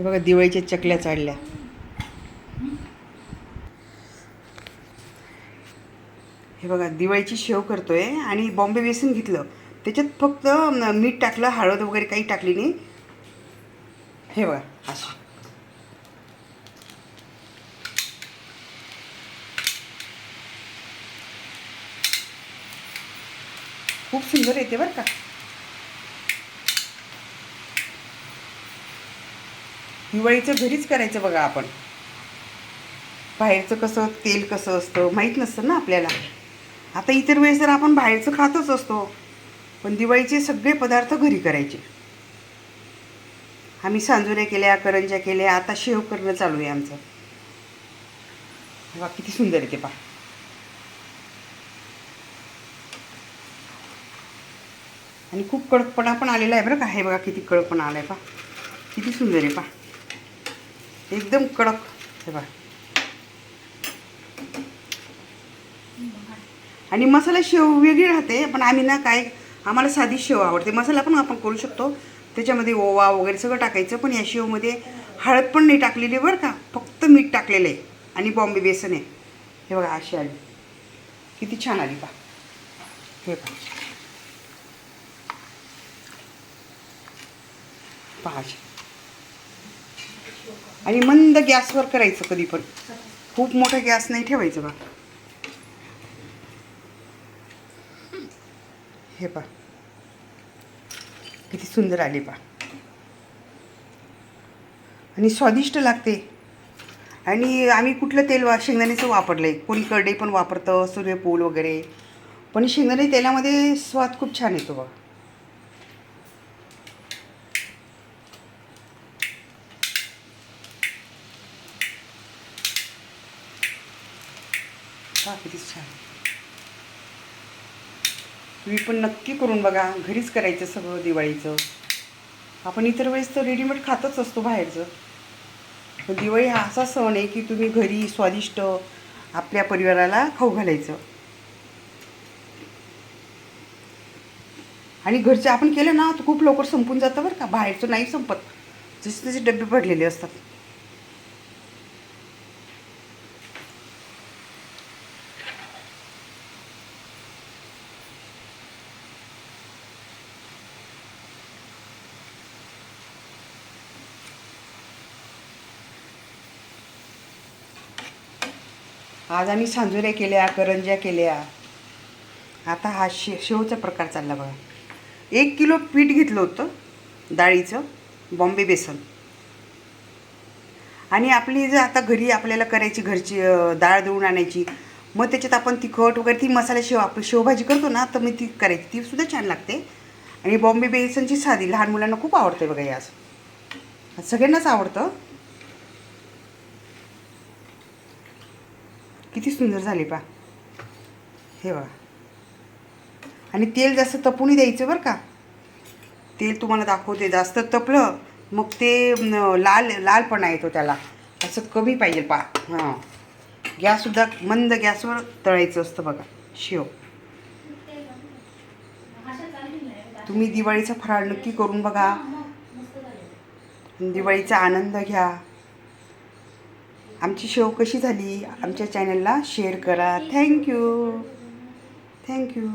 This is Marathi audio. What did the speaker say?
हे बघा दिवाळीच्या चकल्या चाडल्या. हे बघा दिवाळीची शेव करतोय आणि बॉम्बे बेसन घेतलं. त्याच्यात फक्त मीठ टाकलं हळद वगैरे काही टाकली नाही. हे बघा अशी. खूप सुंदर येते बरं का. दिवाळीचं घरीच करायचं बघा आपण. बाहेरचं कसं तेल कसं असतं माहीत नसतं ना आपल्याला. आता इतर वेळेस तर आपण बाहेरचं खातच असतो पण दिवाळीचे सगळे पदार्थ घरी करायचे. आम्ही सांजुऱ्या केल्या करंज्या केल्या आता शेव करणं चालू आहे आमचं. वा किती सुंदर आहे ते पा आणि खूप कडकपणा पण आलेला आहे बरं का. हे बघा किती कडकपणा आला आहे पा किती सुंदर आहे पा एकदम कडक. हे बघा. आणि मसाला शेव वेगळी राहते पण आम्ही ना काय आम्हाला साधी शेव आवडते. मसाला पण आपण करू शकतो. त्याच्यामध्ये ओवा वगैरे सगळं टाकायचं पण या शेवमध्ये हळद पण नाही टाकलेली बरं का. फक्त मीठ टाकलेलं आहे आणि बॉम्बे बेसन आहे. हे बघा अशी आली. किती छान आली पा हे पहा. पहा आणि मंद गॅसवर करायचं कधी पण. खूप मोठा गॅस नाही ठेवायचं बा. हे पा किती सुंदर आले पा आणि स्वादिष्ट लागते. आणि आम्ही कुठलं तेल वा शेंगदाण्याचं वापरलं आहे कोणी करडे पण वापरतं सूर्यफूल वगैरे. पण शेंगदाणे तेलामध्ये स्वाद खूप छान येतो बघा हा किती छान. तुम्ही पण नक्की करून बघा घरीच करायचं सगळं दिवाळीचं. आपण इतर वेळेस तर रेडीमेड खातच असतो बाहेरचं. पण दिवाळी हा असा सण आहे की तुम्ही घरी स्वादिष्ट आपल्या परिवाराला खाऊ घालायचं. आणि घरचे आपण केलं ना तर खूप लवकर संपून जातं बरं का. बाहेरचं नाही संपत. जसे तसे डबे पडलेले असतात. आज आम्ही सांजुऱ्या केल्या करंज्या केल्या. आता हा शे शेवचा प्रकार चालला बघा. एक किलो पीठ घेतलं होतं डाळीचं बॉम्बे बेसन. आणि आपली जर आता घरी आपल्याला करायची घरची डाळ दळून आणायची मग त्याच्यात आपण तिखट वगैरे ती मसाला शेव आपण शेवभाजी करतो ना तर मी ती करायची. ती सुद्धा छान लागते. आणि बॉम्बे बेसनची साधी लहान मुलांना खूप आवडते बघा यास सगळ्यांनाच आवडतं. किती सुंदर झाली पा हे बघा. आणि तेल जास्त तपूनही द्यायचं बरं का. तेल तुम्हाला दाखवते जास्त तपलं मग ते लाल लालपणा येतो त्याला. असं कमी पाहिजे पा हां. गॅससुद्धा मंद गॅसवर तळायचं असतं बघा. शिव. तुम्ही दिवाळीचा फराळ नक्की करून बघा. दिवाळीचा आनंद घ्या. आमची शेव कशी झाली? आमच्या चॅनलला शेअर करा. Thank you thank you